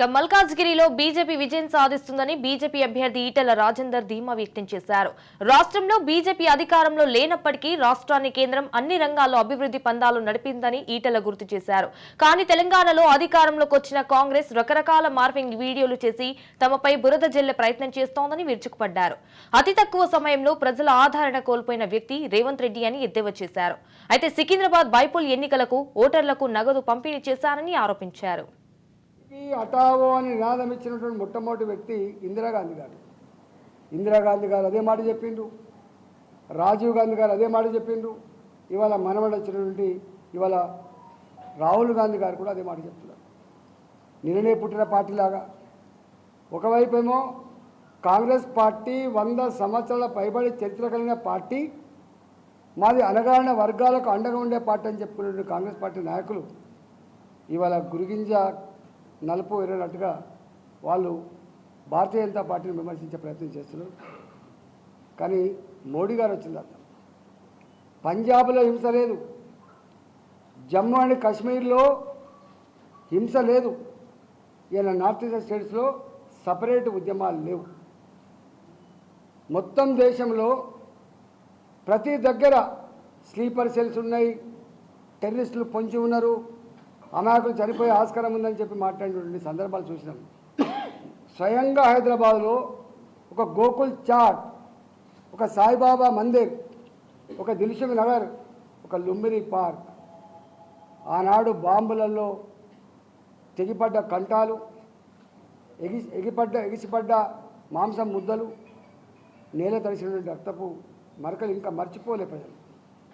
ఇక మల్కాజ్గిరిలో బీజేపీ విజయం సాధిస్తుందని బీజేపీ అభ్యర్థి ఈటెల రాజేందర్ ధీమా వ్యక్తం చేశారు. రాష్ట్రంలో బీజేపీ అధికారంలో లేనప్పటికీ రాష్ట్రాన్ని కేంద్రం అన్ని రంగాల్లో అభివృద్ధి పందాలు నడిపిందని ఈటెల గుర్తు చేశారు. కానీ తెలంగాణలో అధికారంలోకి వచ్చిన కాంగ్రెస్ రకరకాల మార్పింగ్ వీడియోలు చేసి తమపై బురద జల్లే ప్రయత్నం చేస్తోందని విరుచుకుపడ్డారు. అతి తక్కువ సమయంలో ప్రజల ఆదరణ కోల్పోయిన వ్యక్తి రేవంత్ రెడ్డి అని ఎద్దేవా చేశారు. అయితే సికింద్రాబాద్ బైపోల్ ఎన్నికలకు ఓటర్లకు నగదు పంపిణీ చేశారని ఆరోపించారు. అటావో అని నినాదం ఇచ్చినటువంటి మొట్టమొదటి వ్యక్తి ఇందిరాగాంధీ గారు. ఇందిరాగాంధీ గారు అదే మాట చెప్పిండ్రు. రాజీవ్ గాంధీ గారు అదే మాట చెప్పిండ్రు. ఇవాళ మనవడు వచ్చినటువంటి ఇవాళ రాహుల్ గాంధీ గారు కూడా అదే మాట చెప్తున్నారు. నిన్ననే పుట్టిన పార్టీలాగా. ఒకవైపు ఏమో కాంగ్రెస్ పార్టీ వంద సంవత్సరాల పైబడి చరిత్ర కలిగిన పార్టీ మాది అనగారిన వర్గాలకు అండగా ఉండే పార్టీ అని చెప్పుకునే కాంగ్రెస్ పార్టీ నాయకులు ఇవాళ గురిగింజ నలుపు ఎరనట్టుగా వాళ్ళు భారతీయ జనతా పార్టీని విమర్శించే ప్రయత్నం చేస్తున్నారు. కానీ మోడీ గారు వచ్చిన తర్వాత పంజాబ్లో హింస లేదు. జమ్మూ అండ్ కాశ్మీర్లో హింస లేదు. ఈయన నార్త్ ఈస్ట్ స్టేట్స్లో సపరేట్ ఉద్యమాలు లేవు. మొత్తం దేశంలో ప్రతి దగ్గర స్లీపర్ సెల్స్ ఉన్నాయి టెర్రరిస్టులు పొంచి ఉన్నారు. అమాయకులు చనిపోయే ఆస్కారం ఉందని చెప్పి మాట్లాడినటువంటి సందర్భాలు చూసినాం. స్వయంగా హైదరాబాద్లో ఒక గోకుల్ చాట్ ఒక సాయిబాబా మందిర్ ఒక దిల్సుఖ్ నగర్ ఒక లుంబిని పార్క్. ఆనాడు బాంబులలో తెగిపడ్డ కంటాలు ఎగి ఎగిపడ్డ ఎగిసిపడ్డ మాంసం ముద్దలు నేల తడిసినటువంటి రక్తపు మరకలు ఇంకా మర్చిపోలే ప్రజలు.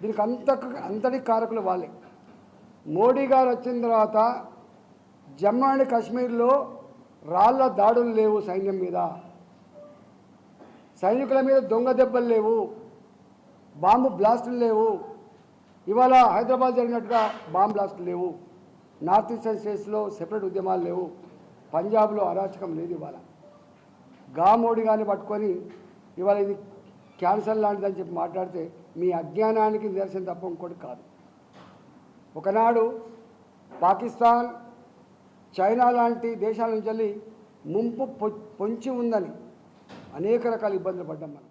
దీనికి అంత అంతటి కారకులు వాళ్ళే. మోడీ గారు వచ్చిన తర్వాత జమ్మూ అండ్ కాశ్మీర్లో రాళ్ళ దాడులు లేవు సైన్యం మీద. సైనికుల మీద దొంగ దెబ్బలు లేవు. బాంబు బ్లాస్టులు లేవు. ఇవాళ హైదరాబాద్ జరిగినట్టుగా బాంబు బ్లాస్టులు లేవు. నార్త్ ఈస్టర్న్ స్టేట్స్లో సెపరేట్ ఉద్యమాలు లేవు. పంజాబ్లో అరాచకం లేదు ఇవాళ. గా మోడీ గారిని పట్టుకొని ఇవాళ ఇది క్యాన్సర్ లాంటిదని చెప్పి మాట్లాడితే మీ అజ్ఞానానికి నిదర్శనం తప్ప ఇంకోటి కాదు. ఒకనాడు పాకిస్తాన్ చైనా లాంటి దేశాల నుంచి వెళ్ళి ముంపు పొ- పొంచి ఉందని అనేక రకాల ఇబ్బందులు పడ్డాం మనం.